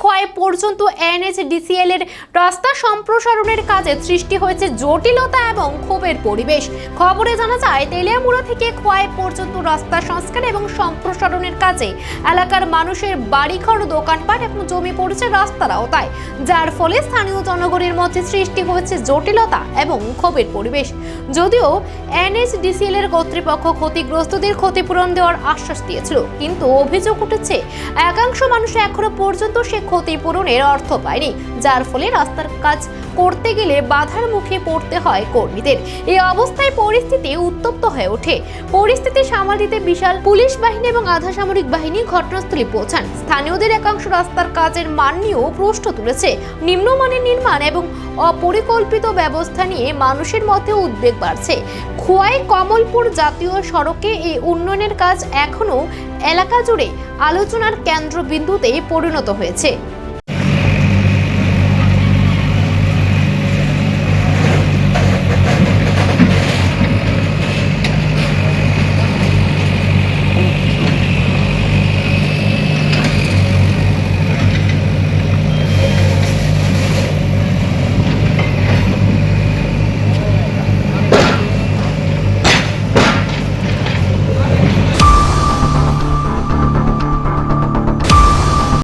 খোয়াই পর্যন্ত এনএইচডিসিএল এর রাস্তা সম্প্রসারণের কাজে সৃষ্টি হয়েছে জটিলতা এবং ক্ষোভের পরিবেশ। খবরে জানা যায়, তেলিয়ামুড়া থেকে খোয়াই পর্যন্ত রাস্তা সংস্কার এবং সম্প্রসারণের কাজে এলাকার মানুষের বাড়িঘর, দোকানপাট এবং জমি পড়েছে রাস্তার আওতায়। যার ফলে স্থানীয় জনগণের মধ্যে সৃষ্টি হয়েছে জটিলতা এবং ক্ষোভের পরিবেশ। যদিও এনএইচডিসিএল এর কর্তৃপক্ষ ক্ষতিগ্রস্তদের ক্ষতিপূরণ দেওয়ার আশ্বাস দিয়েছিল, কিন্তু অভিযোগ উঠেছে, একাংশ মানুষ এখনও পর্যন্ত সে ক্ষতিপূরণের অর্থ পায়নি, যার ফলে রাস্তার কাজ করতে গেলে বাধার মুখে পড়তে হয় কর্মীদের। এই অবস্থায় পরিস্থিতি উত্তপ্ত হয়ে ওঠে। পরিস্থিতি সামাল দিতে বিশাল পুলিশ বাহিনী এবং আধা সামরিক বাহিনী ঘটনাস্থলে পৌঁছান। স্থানীয়দের একাংশ রাস্তার কাজের মান নিয়েও প্রশ্ন তুলেছে। নিম্নমানের নির্মাণ এবং অপরিকল্পিত ব্যবস্থা নিয়ে মানুষের মধ্যে উদ্বেগ বাড়ছে। খোয়াই কমলপুর জাতীয় সড়কে এই উন্নয়নের কাজ এখনও এলাকা জুড়ে আলোচনার কেন্দ্রবিন্দুতে পরিণত হয়েছে।